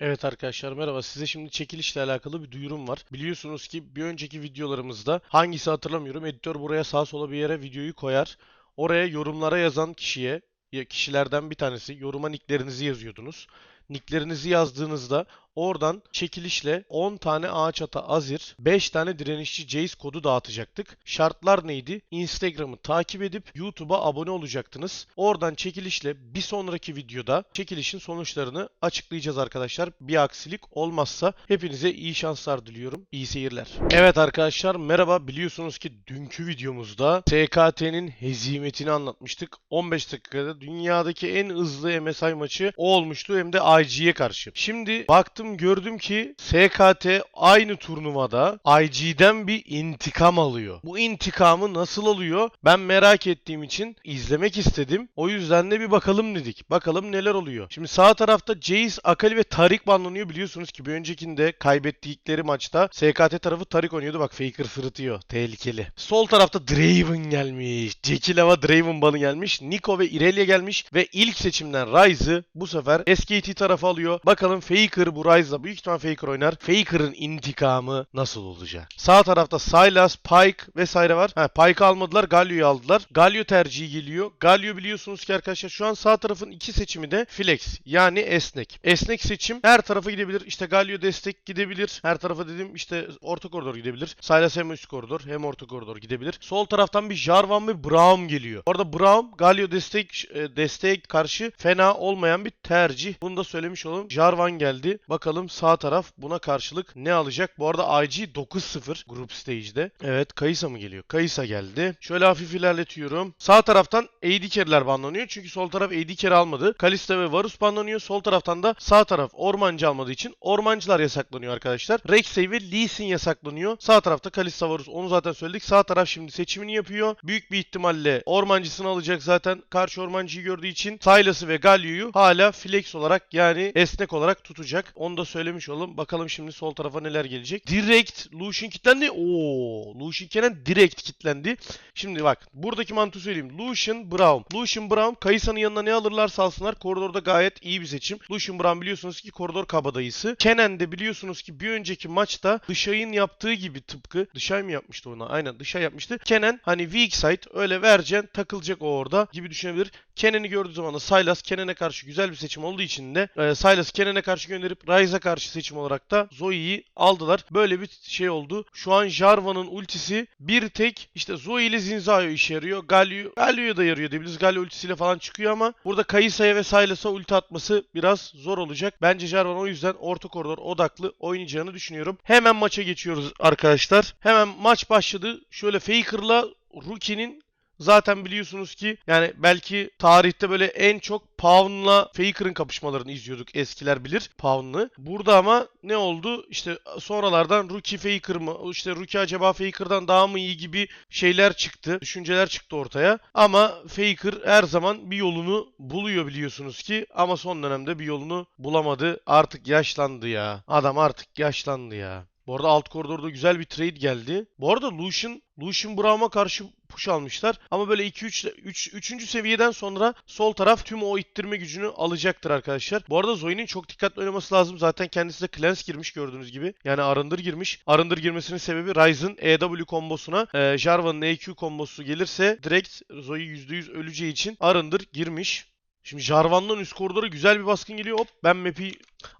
Evet arkadaşlar merhaba. Size şimdi çekilişle alakalı bir duyurum var. Biliyorsunuz ki bir önceki videolarımızda hangisi hatırlamıyorum. Editör buraya sağa sola bir yere videoyu koyar. Oraya yorumlara yazan kişiye kişilerden bir tanesi yoruma nicklerinizi yazıyordunuz. Nicklerinizi yazdığınızda oradan çekilişle 10 tane ağaç ata azir, 5 tane direnişçi Jace kodu dağıtacaktık. Şartlar neydi? Instagram'ı takip edip YouTube'a abone olacaktınız. Oradan çekilişle bir sonraki videoda çekilişin sonuçlarını açıklayacağız arkadaşlar. Bir aksilik olmazsa hepinize iyi şanslar diliyorum. İyi seyirler. Evet arkadaşlar merhaba. Biliyorsunuz ki dünkü videomuzda SKT'nin hezimetini anlatmıştık. 15 dakikada dünyadaki en hızlı MSI maçı o olmuştu hem de IG'ye karşı. Şimdi baktım gördüm ki SKT aynı turnuvada IG'den bir intikam alıyor. Bu intikamı nasıl alıyor? Ben merak ettiğim için izlemek istedim. O yüzden de bir bakalım dedik. Bakalım neler oluyor. Şimdi sağ tarafta Jace, Akali ve Tarik banlanıyor. Biliyorsunuz ki bir öncekinde kaybettikleri maçta SKT tarafı Tarik oynuyordu. Bak Faker sırıtıyor. Tehlikeli. Sol tarafta Draven gelmiş. Jekyll Draven banı gelmiş. Nico ve Irelia gelmiş. Ve ilk seçimden Ryze'ı bu sefer SKT tarafı alıyor. Bakalım Faker bu Ryze'la büyük ihtimal Faker oynar. Faker'ın intikamı nasıl olacak? Sağ tarafta Sylas, Pyke vesaire var. Ha, Pyke almadılar. Galio'yu aldılar. Galio tercihi geliyor. Galio biliyorsunuz ki arkadaşlar şu an sağ tarafın iki seçimi de flex. Yani esnek. Esnek seçim her tarafa gidebilir. İşte Galio destek gidebilir. Her tarafa dedim işte orta koridor gidebilir. Sylas hem üst koridor hem orta koridor gidebilir. Sol taraftan bir Jarvan ve Braum geliyor. Orada Braum Galio destek e, karşı fena olmayan bir tercih. Bunu da söylemiş olalım. Jarvan geldi. Bakalım sağ taraf buna karşılık ne alacak? Bu arada IG 9-0 grup stage'de. Evet Kayısa mı geliyor? Kayısa geldi. Şöyle hafif ilerletiyorum. Sağ taraftan AD carry'ler banlanıyor. Çünkü sol taraf AD carry almadı. Kalista ve Varus banlanıyor. Sol taraftan da sağ taraf ormancı almadığı için ormancılar yasaklanıyor arkadaşlar. Rexey ve Lee Sin yasaklanıyor. Sağ tarafta Kalista Varus onu zaten söyledik. Sağ taraf şimdi seçimini yapıyor. Büyük bir ihtimalle ormancısını alacak zaten. Karşı ormancıyı gördüğü için Sylas'ı ve Galio'yu hala flex olarak yani esnek olarak tutacak. Onu da söylemiş olalım. Bakalım şimdi sol tarafa neler gelecek. Direkt Lucian kilitlendi. Oo, Lucian Kenan direkt kilitlendi. Şimdi bak buradaki mantığı söyleyeyim. Lucian Brown. Lucian Brown Kayısa'nın yanına ne alırlarsa alsınlar. Koridorda gayet iyi bir seçim. Lucian Brown biliyorsunuz ki koridor kabadayısı. Kenan de biliyorsunuz ki bir önceki maçta Dışay'ın yaptığı gibi tıpkı Dışay mı yapmıştı ona? Aynen Dışay yapmıştı. Kenan hani weak side öyle vereceksin takılacak o orada gibi düşünebilir. Kenan'ı gördüğü zaman da Sylas Kenan'a karşı güzel bir seçim olduğu için de e, Sylas Kenan'a karşı gönderip Ryze'a karşı seçim olarak da Zoe'yi aldılar. Böyle bir şey oldu. Şu an Jarvan'ın ultisi bir tek işte Zoe ile Zinza'ya işe yarıyor. Galio, Galio'ya da yarıyor diyebiliriz. Galio ultisiyle falan çıkıyor ama burada Kayısa'ya ve Sylas'a ulti atması biraz zor olacak. Bence Jarvan o yüzden orta koridor odaklı oynayacağını düşünüyorum. Hemen maça geçiyoruz arkadaşlar. Hemen maç başladı. Şöyle Faker'la Rookie'nin Zaten biliyorsunuz ki yani belki tarihte böyle en çok Pavn'la Faker'ın kapışmalarını izliyorduk. Eskiler bilir Pavn'ı. Burada ama ne oldu? İşte sonralardan Rookie Faker mı? İşte Rookie acaba Faker'dan daha mı iyi gibi şeyler çıktı. Düşünceler çıktı ortaya. Ama Faker her zaman bir yolunu buluyor biliyorsunuz ki. Ama son dönemde bir yolunu bulamadı. Artık yaşlandı ya. Adam artık yaşlandı ya. Bu arada alt koridorda güzel bir trade geldi. Bu arada Lucian, Lucian Braum'a karşı push almışlar. Ama böyle 2-3 3. 3. seviyeden sonra sol taraf tüm o ittirme gücünü alacaktır arkadaşlar. Bu arada Zoe'nin çok dikkatli oynaması lazım. Zaten kendisi de cleanse girmiş gördüğünüz gibi. Yani arındır girmiş. Arındır girmesinin sebebi Ryze'ın EW kombosuna e, Jarvan'ın EQ kombosu gelirse direkt Zoe %100 öleceği için arındır girmiş. Şimdi Jarvan'dan üst koridora güzel bir baskın geliyor. Hop ben map'i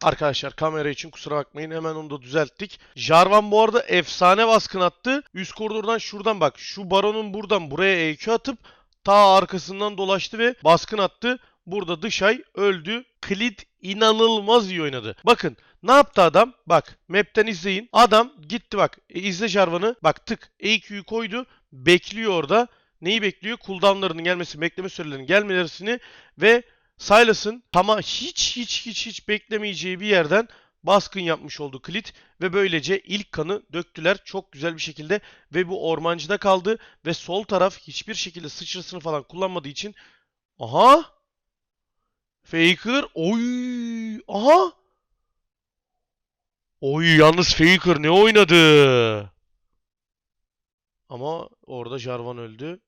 arkadaşlar kamera için kusura bakmayın hemen onu da düzelttik. Jarvan bu arada efsane baskın attı. Üst koridordan şuradan bak şu baronun buradan buraya EQ atıp ta arkasından dolaştı ve baskın attı. Burada Dışay öldü. Klit inanılmaz iyi oynadı. Bakın ne yaptı adam? Bak map'ten izleyin. Adam gitti bak. E, izle Jarvan'ı. Bak tık EQ'yu koydu. Bekliyor orada. Neyi bekliyor? Cooldown'larının gelmesi, bekleme sürelerinin gelmelerini ve Sylas'ın tama hiç hiç hiç hiç beklemeyeceği bir yerden baskın yapmış oldu Klit ve böylece ilk kanı döktüler çok güzel bir şekilde ve bu ormancıda kaldı ve sol taraf hiçbir şekilde sıçrasını falan kullanmadığı için aha! Faker oy! Aha! Oy yalnız Faker ne oynadı? Ama orada Jarvan öldü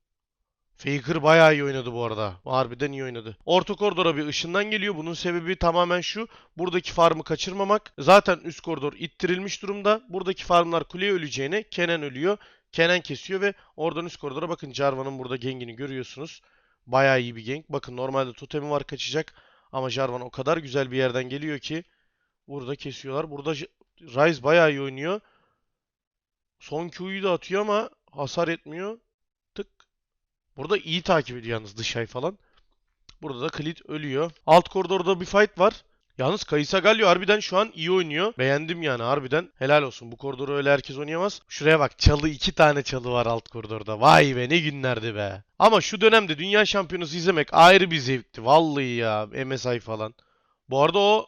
Faker bayağı iyi oynadı bu arada. Harbiden iyi oynadı. Orta koridora bir ışından geliyor. Bunun sebebi tamamen şu. Buradaki farmı kaçırmamak. Zaten üst koridor ittirilmiş durumda. Buradaki farmlar kuleye öleceğine Kenan ölüyor. Kenan kesiyor ve oradan üst koridora bakın Jarvan'ın burada gengini görüyorsunuz. Bayağı iyi bir gank. Bakın normalde totemi var kaçacak. Ama Jarvan o kadar güzel bir yerden geliyor ki burada kesiyorlar. Burada Ryze bayağı iyi oynuyor. Son Q'yu da atıyor ama hasar etmiyor. Burada iyi takip ediyor yalnız Dışay falan. Burada da Klit ölüyor. Alt koridorda bir fight var. Yalnız Kaysa Galio harbiden şu an iyi oynuyor. Beğendim yani harbiden. Helal olsun. Bu koridoru öyle herkes oynayamaz. Şuraya bak. Çalı iki tane çalı var alt koridorda. Vay be ne günlerdi be. Ama şu dönemde dünya şampiyonası izlemek ayrı bir zevkti. Vallahi ya. MSI falan. Bu arada o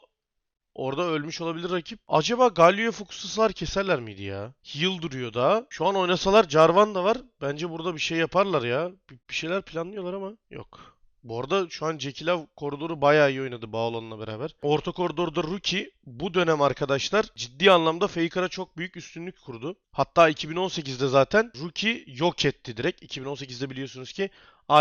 Orada ölmüş olabilir rakip. Acaba Galio'ya fokuslasalar keserler miydi ya? Heal duruyor daha. Şu an oynasalar Jarvan da var. Bence burada bir şey yaparlar ya. Bir şeyler planlıyorlar ama yok. Bu arada şu an Jekilav koridoru bayağı iyi oynadı Bağlan'la beraber. Orta koridorda Rookie bu dönem arkadaşlar ciddi anlamda Faker'a çok büyük üstünlük kurdu. Hatta 2018'de zaten Rookie yok etti direkt. 2018'de biliyorsunuz ki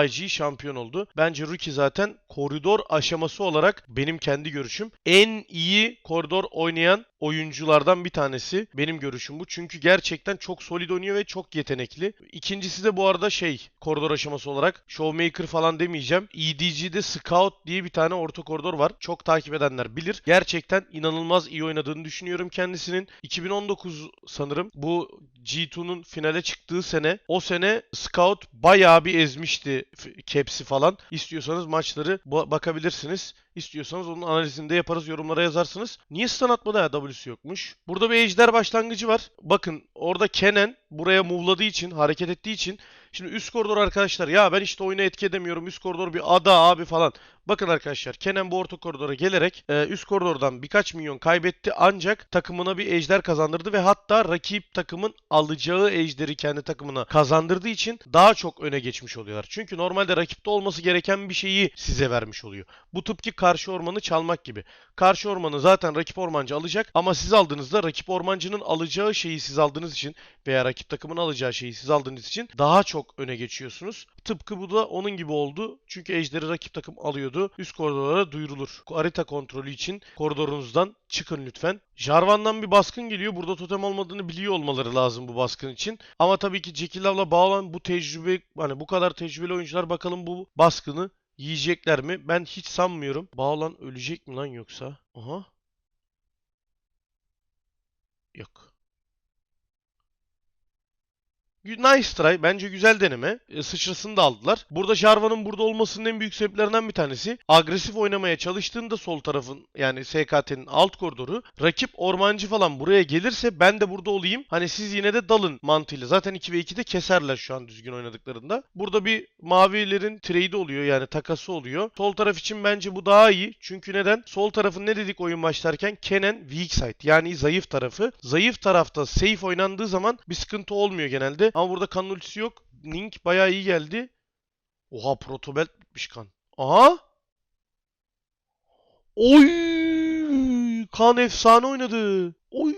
IG şampiyon oldu. Bence Rookie zaten koridor aşaması olarak benim kendi görüşüm en iyi koridor oynayan oyunculardan bir tanesi. Benim görüşüm bu. Çünkü gerçekten çok solid oynuyor ve çok yetenekli. İkincisi de bu arada şey koridor aşaması olarak Showmaker falan demeyeceğim. EDG'de Scout diye bir tane orta koridor var. Çok takip edenler bilir. Gerçekten inanılmaz iyi oynadığını düşünüyorum kendisinin. 2019 sanırım bu G2'nun finale çıktığı sene. O sene Scout bayağı bir ezmişti Caps'i falan. İstiyorsanız maçları ba- bakabilirsiniz. İstiyorsanız onun analizini de yaparız. Yorumlara yazarsınız. Niye stun atmadı ya W'su yokmuş? Burada bir ejder başlangıcı var. Bakın orada Kennen buraya move'ladığı için, hareket ettiği için Şimdi üst koridor arkadaşlar ya ben işte oyuna etki edemiyorum. Üst koridor bir ada abi falan. Bakın arkadaşlar Kenan bu orta koridora gelerek e, üst koridordan birkaç milyon kaybetti ancak takımına bir ejder kazandırdı ve hatta rakip takımın alacağı ejderi kendi takımına kazandırdığı için daha çok öne geçmiş oluyorlar. Çünkü normalde rakipte olması gereken bir şeyi size vermiş oluyor. Bu tıpkı karşı ormanı çalmak gibi. Karşı ormanı zaten rakip ormancı alacak ama siz aldığınızda rakip ormancının alacağı şeyi siz aldığınız için veya rakip takımın alacağı şeyi siz aldığınız için daha çok öne geçiyorsunuz. Tıpkı bu da onun gibi oldu. Çünkü ejderi rakip takım alıyordu. Üst koridorlara duyurulur. Harita kontrolü için koridorunuzdan çıkın lütfen. Jarvan'dan bir baskın geliyor. Burada totem olmadığını biliyor olmaları lazım bu baskın için. Ama tabii ki Jekyll'la bağlan bu tecrübe hani bu kadar tecrübeli oyuncular bakalım bu baskını yiyecekler mi? Ben hiç sanmıyorum. Bağlan ölecek mi lan yoksa? Aha. Yok. Nice try. Bence güzel deneme. E, sıçrasını da aldılar. Burada Jarvan'ın burada olmasının en büyük sebeplerinden bir tanesi. Agresif oynamaya çalıştığında sol tarafın yani SKT'nin alt koridoru rakip ormancı falan buraya gelirse ben de burada olayım. Hani siz yine de dalın mantığıyla. Zaten 2 ve 2'de keserler şu an düzgün oynadıklarında. Burada bir mavilerin trade oluyor yani takası oluyor. Sol taraf için bence bu daha iyi. Çünkü neden? Sol tarafın ne dedik oyun başlarken? Kennen weak side yani zayıf tarafı. Zayıf tarafta safe oynandığı zaman bir sıkıntı olmuyor genelde. Ama burada kan ultisi yok. Link bayağı iyi geldi. Oha protobelt bitmiş kan. Aha. Oy! Kan efsane oynadı. Oy!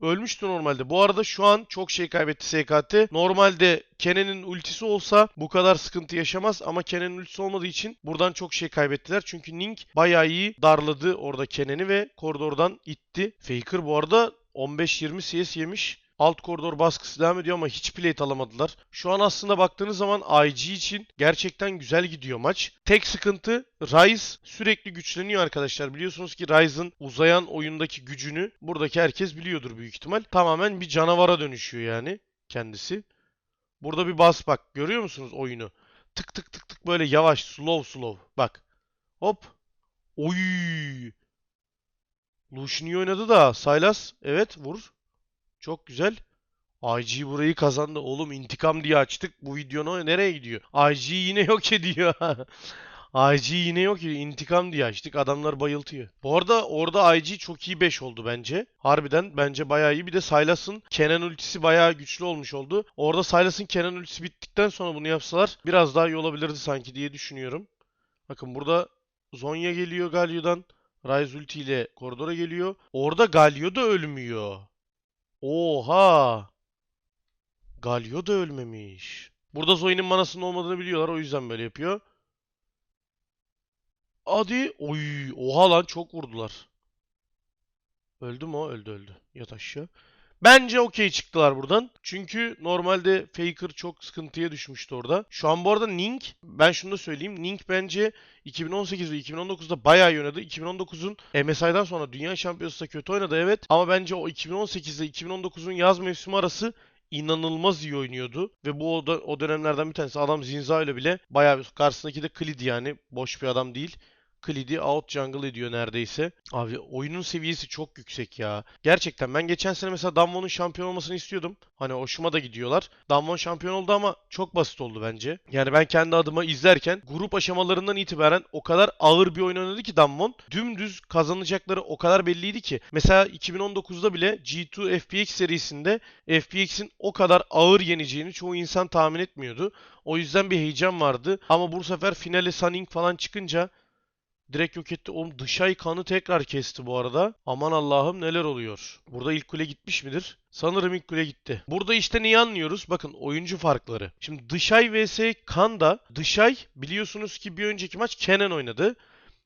Ölmüştü normalde. Bu arada şu an çok şey kaybetti SKT. Normalde Kenan'ın ultisi olsa bu kadar sıkıntı yaşamaz ama Kenan'ın ultisi olmadığı için buradan çok şey kaybettiler. Çünkü Link bayağı iyi darladı orada Kenan'ı ve koridordan itti. Faker bu arada 15-20 CS yemiş. Alt koridor baskısı devam ediyor ama hiç plate alamadılar. Şu an aslında baktığınız zaman IG için gerçekten güzel gidiyor maç. Tek sıkıntı Ryze sürekli güçleniyor arkadaşlar. Biliyorsunuz ki Ryze'ın uzayan oyundaki gücünü buradaki herkes biliyordur büyük ihtimal. Tamamen bir canavara dönüşüyor yani kendisi. Burada bir bas bak. Görüyor musunuz oyunu? Tık tık tık tık böyle yavaş slow slow. Bak. Hop. Oy. Lucian oynadı da Sylas evet vur. Çok güzel. IG burayı kazandı. Oğlum intikam diye açtık. Bu videonu nereye gidiyor? IG yine yok ediyor. IG yine yok ediyor. İntikam diye açtık. Adamlar bayıltıyor. Bu arada orada IG çok iyi 5 oldu bence. Harbiden bence bayağı iyi. Bir de Sylas'ın Kenan ultisi bayağı güçlü olmuş oldu. Orada Sylas'ın Kenan ultisi bittikten sonra bunu yapsalar biraz daha iyi olabilirdi sanki diye düşünüyorum. Bakın burada Zonya geliyor Galio'dan. Ryze ulti ile koridora geliyor. Orada Galio da ölmüyor. Oha! Galio da ölmemiş. Burada Zoe'nin manasının olmadığını biliyorlar. O yüzden böyle yapıyor. Hadi. Oy. Oha lan çok vurdular. Öldü mü o? Öldü öldü. Yat aşağı. Bence okey çıktılar buradan. Çünkü normalde Faker çok sıkıntıya düşmüştü orada. Şu an bu arada Nink, ben şunu da söyleyeyim. Nink bence 2018 ve 2019'da bayağı iyi oynadı. 2019'un MSI'dan sonra Dünya Şampiyonası'nda kötü oynadı evet. Ama bence o 2018 ile 2019'un yaz mevsimi arası inanılmaz iyi oynuyordu. Ve bu o, o dönemlerden bir tanesi. Adam Zinza ile bile bayağı bir karşısındaki de Klid yani. Boş bir adam değil. Klid'i out jungle ediyor neredeyse. Abi oyunun seviyesi çok yüksek ya. Gerçekten ben geçen sene mesela Damwon'un şampiyon olmasını istiyordum. Hani hoşuma da gidiyorlar. Damwon şampiyon oldu ama çok basit oldu bence. Yani ben kendi adıma izlerken grup aşamalarından itibaren o kadar ağır bir oyun oynadı ki Damwon. Dümdüz kazanacakları o kadar belliydi ki. Mesela 2019'da bile G2 FPX serisinde FPX'in o kadar ağır yeneceğini çoğu insan tahmin etmiyordu. O yüzden bir heyecan vardı. Ama bu sefer finale Sunning falan çıkınca Direkt yok etti. Oğlum Dışay kanı tekrar kesti bu arada. Aman Allah'ım neler oluyor. Burada ilk kule gitmiş midir? Sanırım ilk kule gitti. Burada işte neyi anlıyoruz? Bakın oyuncu farkları. Şimdi Dışay vs Kanda. Dışay biliyorsunuz ki bir önceki maç Kenan oynadı.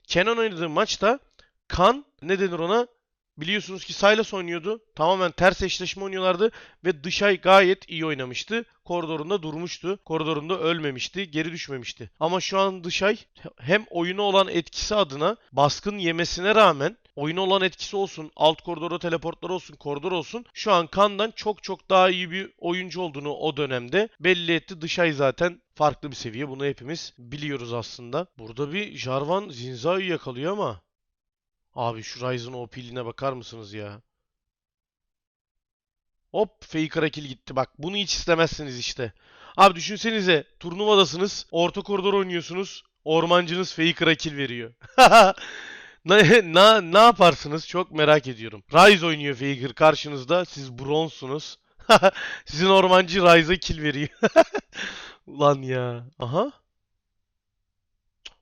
Kenan oynadığı maçta Kan ne denir ona? Biliyorsunuz ki Sylas oynuyordu. Tamamen ters eşleşme oynuyorlardı ve Dışay gayet iyi oynamıştı. Koridorunda durmuştu. Koridorunda ölmemişti, geri düşmemişti. Ama şu an Dışay hem oyuna olan etkisi adına baskın yemesine rağmen oyuna olan etkisi olsun, alt koridora teleportlar olsun, koridor olsun. Şu an Kan'dan çok çok daha iyi bir oyuncu olduğunu o dönemde belli etti. Dışay zaten farklı bir seviye. Bunu hepimiz biliyoruz aslında. Burada bir Jarvan Zinza'yı yakalıyor ama Abi şu Ryzen OP'line bakar mısınız ya? Hop Faker kill gitti. Bak bunu hiç istemezsiniz işte. Abi düşünsenize turnuvadasınız. Orta koridor oynuyorsunuz. Ormancınız Faker'a kill veriyor. ne, na, ne yaparsınız? Çok merak ediyorum. Ryze oynuyor Faker karşınızda. Siz bronzsunuz. Sizin ormancı Ryze'a kill veriyor. Ulan ya. Aha.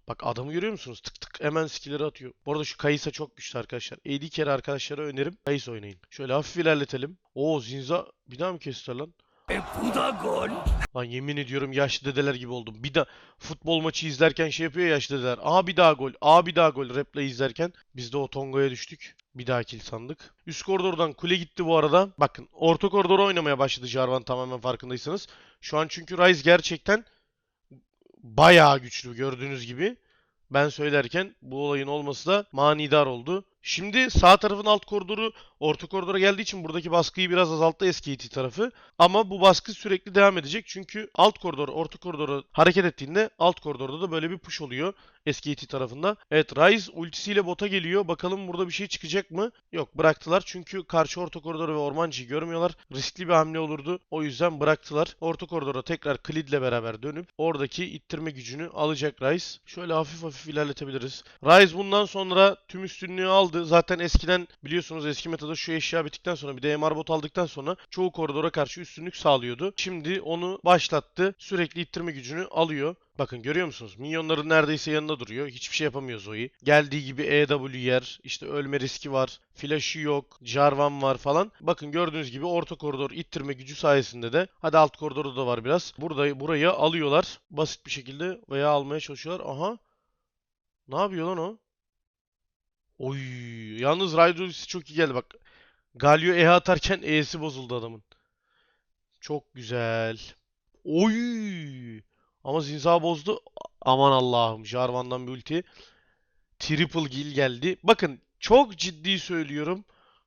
Bak adamı görüyor musunuz? Tık tık hemen skill'leri atıyor. Bu arada şu Kayısa çok güçlü arkadaşlar. 50 kere arkadaşlara önerim Kayısa oynayın. Şöyle hafif ilerletelim. Oo Zinza bir daha mı kestiler lan? E bu da gol. Lan yemin ediyorum yaşlı dedeler gibi oldum. Bir daha futbol maçı izlerken şey yapıyor ya yaşlı dedeler. Aa bir daha gol. Aa bir daha gol. Replay izlerken biz de o Tongo'ya düştük. Bir daha kill sandık. Üst koridordan kule gitti bu arada. Bakın orta koridora oynamaya başladı Jarvan tamamen farkındaysanız. Şu an çünkü Ryze gerçekten bayağı güçlü gördüğünüz gibi. Ben söylerken bu olayın olması da manidar oldu. Şimdi sağ tarafın alt koridoru orta koridora geldiği için buradaki baskıyı biraz azalttı SKT tarafı. Ama bu baskı sürekli devam edecek. Çünkü alt koridor orta koridora hareket ettiğinde alt koridorda da böyle bir push oluyor SKT tarafında. Evet Ryze ultisiyle bota geliyor. Bakalım burada bir şey çıkacak mı? Yok bıraktılar. Çünkü karşı orta koridoru ve ormancıyı görmüyorlar. Riskli bir hamle olurdu. O yüzden bıraktılar. Orta koridora tekrar Klid'le beraber dönüp oradaki ittirme gücünü alacak Ryze. Şöyle hafif hafif ilerletebiliriz. Ryze bundan sonra tüm üstünlüğü aldı. Zaten eskiden biliyorsunuz eski metada şu eşya bittikten sonra bir de MR bot aldıktan sonra çoğu koridora karşı üstünlük sağlıyordu. Şimdi onu başlattı. Sürekli ittirme gücünü alıyor. Bakın görüyor musunuz? Minyonların neredeyse yanında duruyor. Hiçbir şey yapamıyor Zoe. Geldiği gibi EW yer. işte ölme riski var. Flash'ı yok. Jarvan var falan. Bakın gördüğünüz gibi orta koridor ittirme gücü sayesinde de. Hadi alt koridorda da var biraz. Burada burayı alıyorlar. Basit bir şekilde veya almaya çalışıyorlar. Aha. Ne yapıyor lan o? Oy. Yalnız Raidus çok iyi geldi bak. Galio E atarken E'si bozuldu adamın. Çok güzel. Oy. Ama Zinza bozdu. Aman Allah'ım. Jarvan'dan bir ulti. Triple kill geldi. Bakın çok ciddi söylüyorum.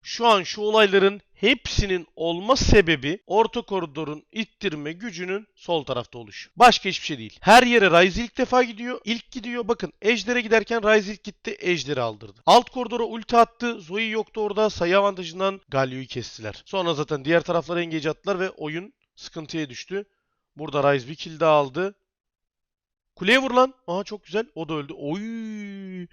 Şu an şu olayların hepsinin olma sebebi orta koridorun ittirme gücünün sol tarafta oluşu. Başka hiçbir şey değil. Her yere Ryze ilk defa gidiyor. İlk gidiyor. Bakın Ejder'e giderken Ryze ilk gitti. Ejder'i aldırdı. Alt koridora ulti attı. Zoe yoktu orada. Sayı avantajından Galio'yu kestiler. Sonra zaten diğer taraflara engage attılar ve oyun sıkıntıya düştü. Burada Ryze bir kill daha aldı. Kuleye vur lan. Aha çok güzel. O da öldü. Oy.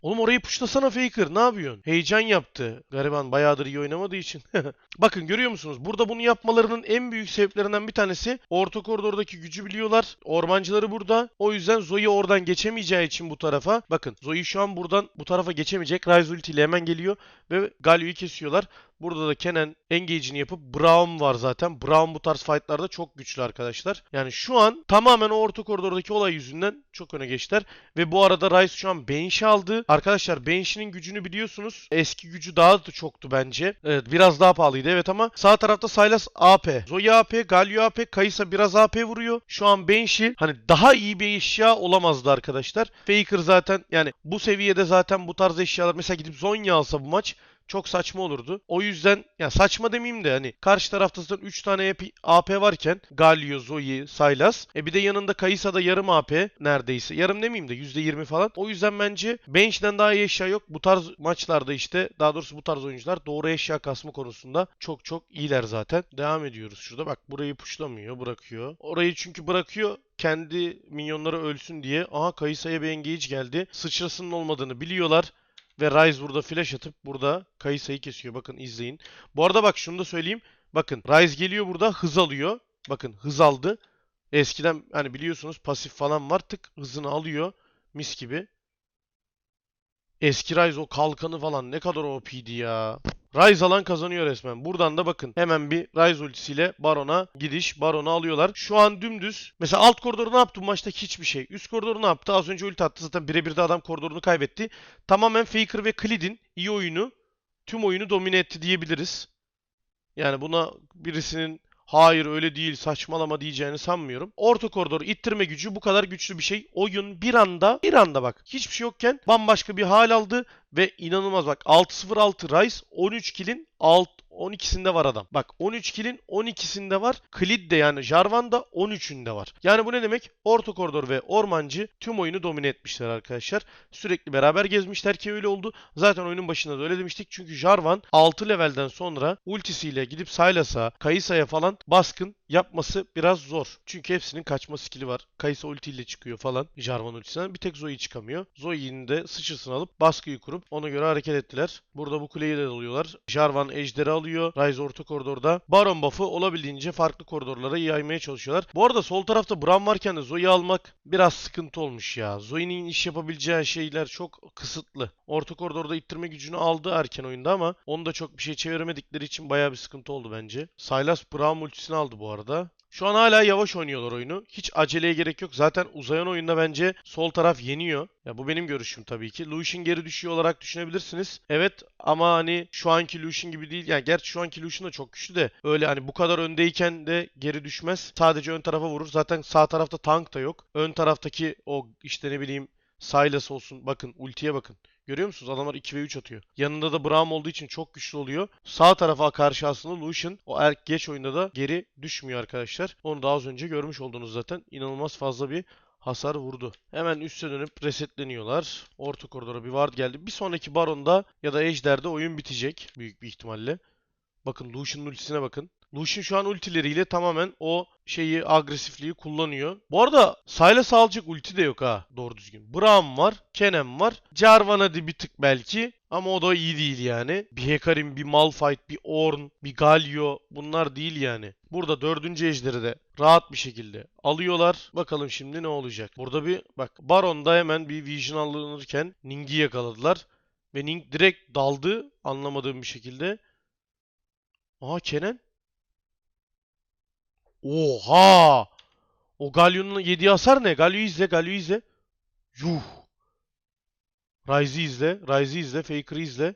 Oğlum orayı puşlasana Faker. Ne yapıyorsun? Heyecan yaptı. Gariban bayağıdır iyi oynamadığı için. Bakın görüyor musunuz? Burada bunu yapmalarının en büyük sebeplerinden bir tanesi orta koridordaki gücü biliyorlar. Ormancıları burada. O yüzden Zoe oradan geçemeyeceği için bu tarafa. Bakın Zoe şu an buradan bu tarafa geçemeyecek. Ryze ulti ile hemen geliyor ve Galio'yu kesiyorlar. Burada da Kenan engage'ini yapıp Brown var zaten. Brown bu tarz fightlarda çok güçlü arkadaşlar. Yani şu an tamamen o orta koridordaki olay yüzünden çok öne geçtiler. Ve bu arada Rice şu an Banshee aldı. Arkadaşlar Banshee'nin gücünü biliyorsunuz. Eski gücü daha da çoktu bence. Evet biraz daha pahalıydı evet ama sağ tarafta Sylas AP. Zoya AP, Galio AP, Kaysa biraz AP vuruyor. Şu an Banshee hani daha iyi bir eşya olamazdı arkadaşlar. Faker zaten yani bu seviyede zaten bu tarz eşyalar mesela gidip Zonya alsa bu maç çok saçma olurdu. O yüzden ya saçma demeyeyim de hani karşı tarafta zaten 3 tane AP, varken Galio, Zoe, Sylas. E bir de yanında Kayısa'da yarım AP neredeyse. Yarım demeyeyim de %20 falan. O yüzden bence Bench'ten daha iyi eşya yok. Bu tarz maçlarda işte daha doğrusu bu tarz oyuncular doğru eşya kasma konusunda çok çok iyiler zaten. Devam ediyoruz şurada. Bak burayı puşlamıyor, bırakıyor. Orayı çünkü bırakıyor kendi minyonları ölsün diye. Aha Kayısa'ya bir engage geldi. Sıçrasının olmadığını biliyorlar. Ve Ryze burada flash atıp burada Kayısa'yı kesiyor. Bakın izleyin. Bu arada bak şunu da söyleyeyim. Bakın Ryze geliyor burada hız alıyor. Bakın hız aldı. Eskiden hani biliyorsunuz pasif falan var. Tık hızını alıyor. Mis gibi. Eski Ryze o kalkanı falan ne kadar OP'di ya. Ryze alan kazanıyor resmen. Buradan da bakın hemen bir Ryze ultisiyle Baron'a gidiş. Baron'u alıyorlar. Şu an dümdüz. Mesela alt koridoru ne yaptı maçta? Hiçbir şey. Üst koridoru ne yaptı? Az önce ulti attı. Zaten birebir de adam koridorunu kaybetti. Tamamen Faker ve Klid'in iyi oyunu tüm oyunu domine etti diyebiliriz. Yani buna birisinin hayır öyle değil saçmalama diyeceğini sanmıyorum. Orta koridoru ittirme gücü bu kadar güçlü bir şey. Oyun bir anda bir anda bak hiçbir şey yokken bambaşka bir hal aldı ve inanılmaz bak 6-0-6 Rice 13 kill'in alt 12'sinde var adam. Bak 13 kill'in 12'sinde var. Klid de yani Jarvan da 13'ünde var. Yani bu ne demek? Orta koridor ve ormancı tüm oyunu domine etmişler arkadaşlar. Sürekli beraber gezmişler ki öyle oldu. Zaten oyunun başında da öyle demiştik. Çünkü Jarvan 6 levelden sonra ultisiyle gidip Sylas'a, Kayısa'ya falan baskın yapması biraz zor. Çünkü hepsinin kaçma skill'i var. Kayısa ultiyle çıkıyor falan Jarvan ultisinden. Bir tek Zoe çıkamıyor. Zoe'nin de sıçrasını alıp baskıyı kurup ona göre hareket ettiler. Burada bu kuleyi de alıyorlar. Jarvan ejderi alıyor. Ryze orta koridorda. Baron buff'ı olabildiğince farklı koridorlara yaymaya çalışıyorlar. Bu arada sol tarafta Bram varken de Zoe'yi almak biraz sıkıntı olmuş ya. Zoe'nin iş yapabileceği şeyler çok kısıtlı. Orta koridorda ittirme gücünü aldı erken oyunda ama onu da çok bir şey çeviremedikleri için bayağı bir sıkıntı oldu bence. Sylas Braum ultisini aldı bu arada. Şu an hala yavaş oynuyorlar oyunu. Hiç aceleye gerek yok. Zaten uzayan oyunda bence sol taraf yeniyor. Ya bu benim görüşüm tabii ki. Lucian geri düşüyor olarak düşünebilirsiniz. Evet ama hani şu anki Lucian gibi değil. Yani gerçi şu anki Lucian da çok güçlü de öyle hani bu kadar öndeyken de geri düşmez. Sadece ön tarafa vurur. Zaten sağ tarafta tank da yok. Ön taraftaki o işte ne bileyim Sylas olsun. Bakın ultiye bakın. Görüyor musunuz? Adamlar 2 ve 3 atıyor. Yanında da Braum olduğu için çok güçlü oluyor. Sağ tarafa karşı aslında Lucian o er geç oyunda da geri düşmüyor arkadaşlar. Onu daha az önce görmüş oldunuz zaten. İnanılmaz fazla bir hasar vurdu. Hemen üste dönüp resetleniyorlar. Orta koridora bir ward geldi. Bir sonraki baronda ya da ejder'de oyun bitecek büyük bir ihtimalle. Bakın Lucian'ın ultisine bakın. Lucian şu an ultileriyle tamamen o şeyi agresifliği kullanıyor. Bu arada Sylas alacak ulti de yok ha doğru düzgün. Braum var, Kenem var. Jarvan hadi bir tık belki ama o da iyi değil yani. Bir Hecarim, bir Malphite, bir Ornn, bir Galio bunlar değil yani. Burada dördüncü ejderi de rahat bir şekilde alıyorlar. Bakalım şimdi ne olacak. Burada bir bak Baron'da hemen bir Vision alınırken Ning'i yakaladılar. Ve Ning direkt daldı anlamadığım bir şekilde. Aha Kenan. Oha! O Galio'nun yediği hasar ne? Galio'yu izle, Galio'yu izle. Yuh! Ryze'i izle, Ryze'i izle, Faker'ı izle.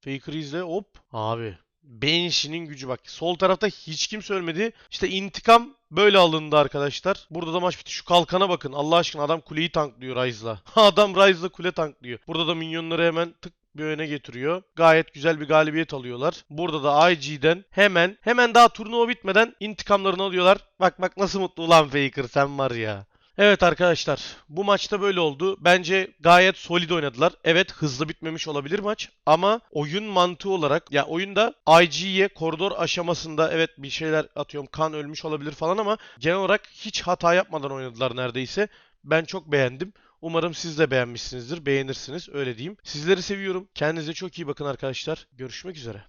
Faker'ı izle, hop. Abi. Banshee'nin gücü bak. Sol tarafta hiç kimse ölmedi. İşte intikam böyle alındı arkadaşlar. Burada da maç bitti. Şu kalkana bakın. Allah aşkına adam kuleyi tanklıyor Ryze'la. adam Ryze'la kule tanklıyor. Burada da minyonları hemen tık bir öne getiriyor. Gayet güzel bir galibiyet alıyorlar. Burada da IG'den hemen hemen daha turnuva bitmeden intikamlarını alıyorlar. Bak bak nasıl mutlu ulan Faker sen var ya. Evet arkadaşlar bu maçta böyle oldu. Bence gayet solid oynadılar. Evet hızlı bitmemiş olabilir maç ama oyun mantığı olarak ya oyunda IG'ye koridor aşamasında evet bir şeyler atıyorum kan ölmüş olabilir falan ama genel olarak hiç hata yapmadan oynadılar neredeyse. Ben çok beğendim. Umarım siz de beğenmişsinizdir. Beğenirsiniz öyle diyeyim. Sizleri seviyorum. Kendinize çok iyi bakın arkadaşlar. Görüşmek üzere.